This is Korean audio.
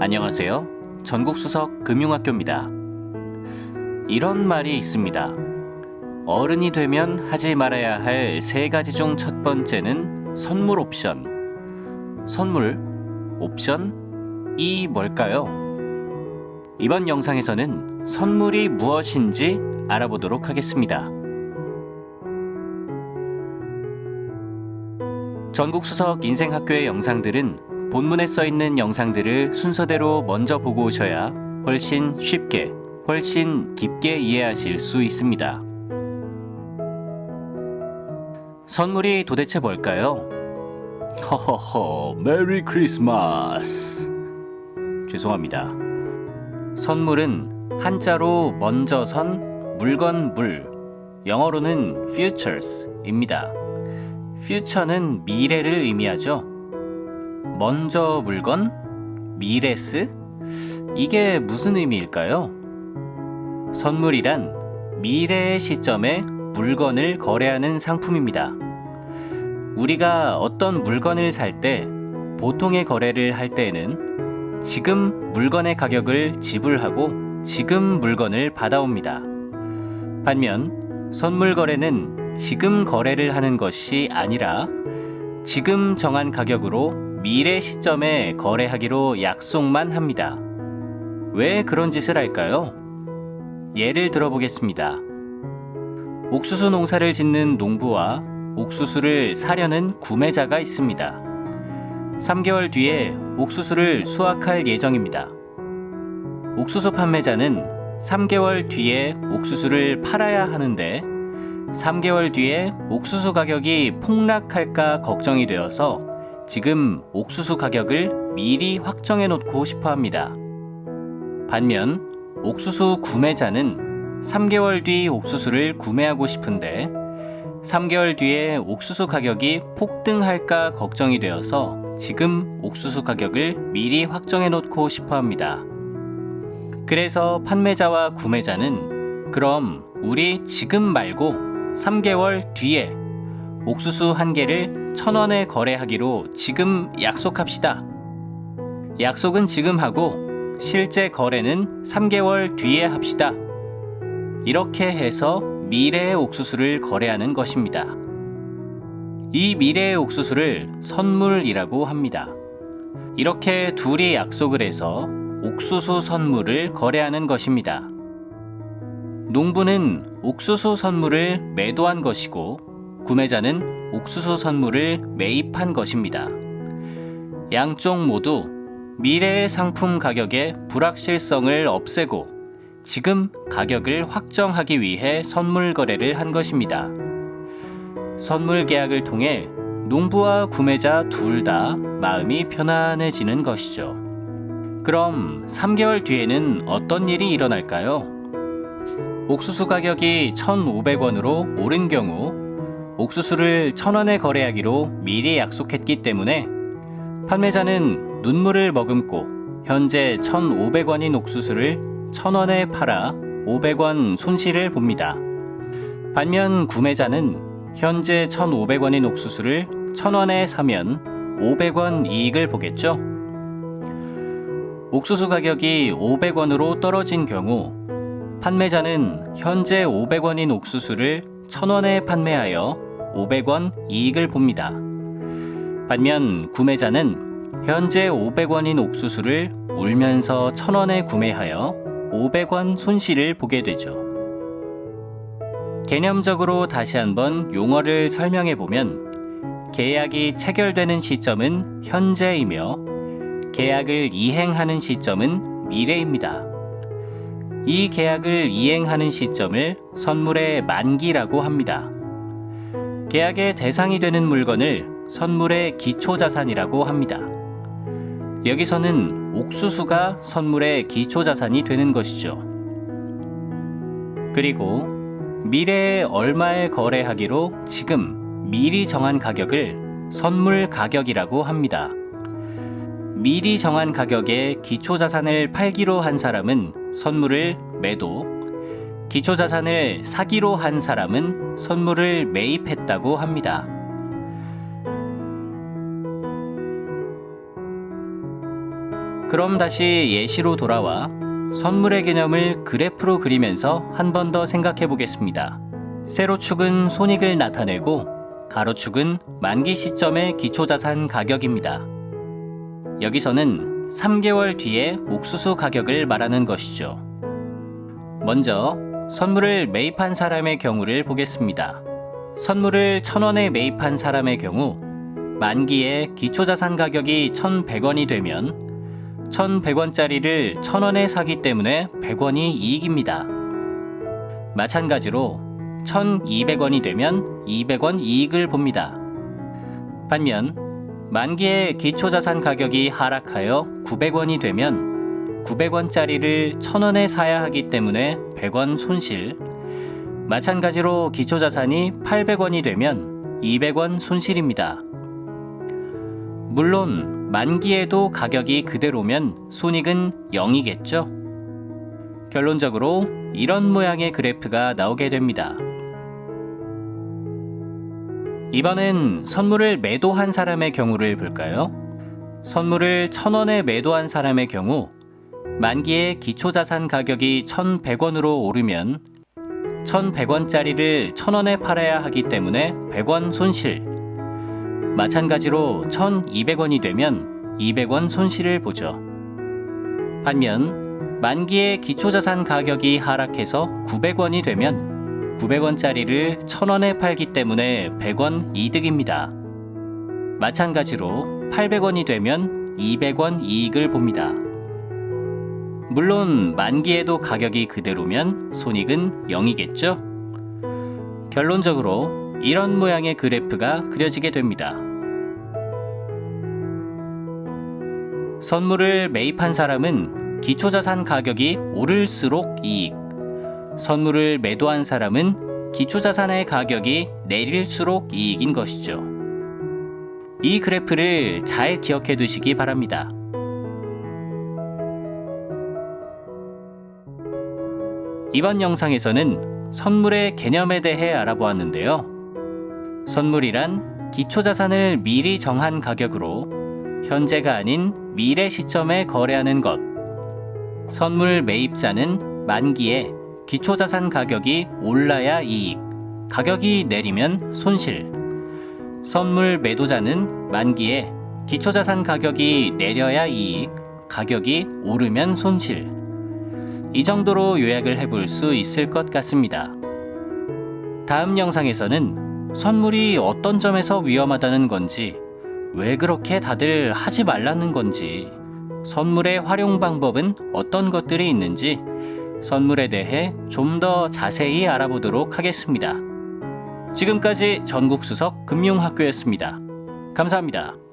안녕하세요. 전국수석 금융학교입니다. 이런 말이 있습니다. 어른이 되면 하지 말아야 할 세 가지 중 첫 번째는 선물 옵션. 선물, 옵션, 이 뭘까요? 이번 영상에서는 선물이 무엇인지 알아보도록 하겠습니다. 전국수석 인생학교의 영상들은 본문에 써 있는 영상들을 순서대로 먼저 보고 오셔야 훨씬 쉽게, 훨씬 깊게 이해하실 수 있습니다. 선물이 도대체 뭘까요? 허허허, 메리 크리스마스. 죄송합니다. 선물은 한자로 먼저 선, 물건 물, 영어로는 futures입니다. future는 미래를 의미하죠. 먼저 물건, 미래스? 이게 무슨 의미일까요? 선물이란 미래의 시점에 물건을 거래하는 상품입니다. 우리가 어떤 물건을 살 때 보통의 거래를 할 때에는 지금 물건의 가격을 지불하고 지금 물건을 받아옵니다. 반면 선물 거래는 지금 거래를 하는 것이 아니라 지금 정한 가격으로 미래 시점에 거래하기로 약속만 합니다. 왜 그런 짓을 할까요? 예를 들어보겠습니다. 옥수수 농사를 짓는 농부와 옥수수를 사려는 구매자가 있습니다. 3개월 뒤에 옥수수를 수확할 예정입니다. 옥수수 판매자는 3개월 뒤에 옥수수를 팔아야 하는데 3개월 뒤에 옥수수 가격이 폭락할까 걱정이 되어서 지금 옥수수 가격을 미리 확정해 놓고 싶어 합니다. 반면 옥수수 구매자는 3개월 뒤 옥수수를 구매하고 싶은데 3개월 뒤에 옥수수 가격이 폭등할까 걱정이 되어서 지금 옥수수 가격을 미리 확정해 놓고 싶어 합니다. 그래서 판매자와 구매자는 그럼 우리 지금 말고 3개월 뒤에 옥수수 한 개를 천 원에 거래하기로 지금 약속합시다. 약속은 지금 하고 실제 거래는 3개월 뒤에 합시다. 이렇게 해서 미래의 옥수수를 거래하는 것입니다. 이 미래의 옥수수를 선물이라고 합니다. 이렇게 둘이 약속을 해서 옥수수 선물을 거래하는 것입니다. 농부는 옥수수 선물을 매도한 것이고 구매자는 옥수수 선물을 매입한 것입니다. 양쪽 모두 미래의 상품 가격의 불확실성을 없애고 지금 가격을 확정하기 위해 선물 거래를 한 것입니다. 선물 계약을 통해 농부와 구매자 둘 다 마음이 편안해지는 것이죠. 그럼 3개월 뒤에는 어떤 일이 일어날까요? 옥수수 가격이 1,500원으로 오른 경우 옥수수를 1,000원에 거래하기로 미리 약속했기 때문에 판매자는 눈물을 머금고 현재 1,500원인 옥수수를 1,000원에 팔아 500원 손실을 봅니다. 반면 구매자는 현재 1,500원인 옥수수를 1,000원에 사면 500원 이익을 보겠죠? 옥수수 가격이 500원으로 떨어진 경우 판매자는 현재 500원인 옥수수를 1000원에 판매하여 500원 이익을 봅니다. 반면 구매자는 현재 500원인 옥수수를 울면서 1000원에 구매하여 500원 손실을 보게 되죠. 개념적으로 다시 한번 용어를 설명해 보면 계약이 체결되는 시점은 현재이며 계약을 이행하는 시점은 미래입니다. 이 계약을 이행하는 시점을 선물의 만기라고 합니다. 계약의 대상이 되는 물건을 선물의 기초자산이라고 합니다. 여기서는 옥수수가 선물의 기초자산이 되는 것이죠. 그리고 미래에 얼마에 거래하기로 지금 미리 정한 가격을 선물 가격이라고 합니다. 미리 정한 가격에 기초자산을 팔기로 한 사람은 선물을 매도, 기초자산을 사기로 한 사람은 선물을 매입했다고 합니다. 그럼 다시 예시로 돌아와 선물의 개념을 그래프로 그리면서 한 번 더 생각해 보겠습니다. 세로축은 손익을 나타내고 가로축은 만기 시점의 기초자산 가격입니다. 여기서는 3개월 뒤에 옥수수 가격을 말하는 것이죠. 먼저 선물을 매입한 사람의 경우를 보겠습니다. 선물을 1000원에 매입한 사람의 경우 만기에 기초자산 가격이 1100원이 되면 1100원짜리를 1000원에 사기 때문에 100원이 이익입니다. 마찬가지로 1200원이 되면 200원 이익을 봅니다. 반면 만기에 기초자산 가격이 하락하여 900원이 되면 900원짜리를 1000원에 사야 하기 때문에 100원 손실. 마찬가지로 기초자산이 800원이 되면 200원 손실입니다. 물론 만기에도 가격이 그대로면 손익은 0이겠죠. 결론적으로 이런 모양의 그래프가 나오게 됩니다. 이번엔 선물을 매도한 사람의 경우를 볼까요? 선물을 1000원에 매도한 사람의 경우 만기에 기초자산 가격이 1100원으로 오르면 1100원짜리를 1000원에 팔아야 하기 때문에 100원 손실. 마찬가지로 1200원이 되면 200원 손실을 보죠. 반면 만기에 기초자산 가격이 하락해서 900원이 되면 900원짜리를 1000원에 팔기 때문에 100원 이득입니다. 마찬가지로 800원이 되면 200원 이익을 봅니다. 물론 만기에도 가격이 그대로면 손익은 0이겠죠? 결론적으로 이런 모양의 그래프가 그려지게 됩니다. 선물을 매입한 사람은 기초자산 가격이 오를수록 이익, 선물을 매도한 사람은 기초자산의 가격이 내릴수록 이익인 것이죠. 이 그래프를 잘 기억해 두시기 바랍니다. 이번 영상에서는 선물의 개념에 대해 알아보았는데요. 선물이란 기초자산을 미리 정한 가격으로 현재가 아닌 미래 시점에 거래하는 것. 선물 매입자는 만기에 기초자산 가격이 올라야 이익, 가격이 내리면 손실. 선물 매도자는 만기에 기초자산 가격이 내려야 이익, 가격이 오르면 손실. 이 정도로 요약을 해볼 수 있을 것 같습니다. 다음 영상에서는 선물이 어떤 점에서 위험하다는 건지, 왜 그렇게 다들 하지 말라는 건지, 선물의 활용 방법은 어떤 것들이 있는지, 선물에 대해 좀 더 자세히 알아보도록 하겠습니다. 지금까지 전국수석 금융학교였습니다. 감사합니다.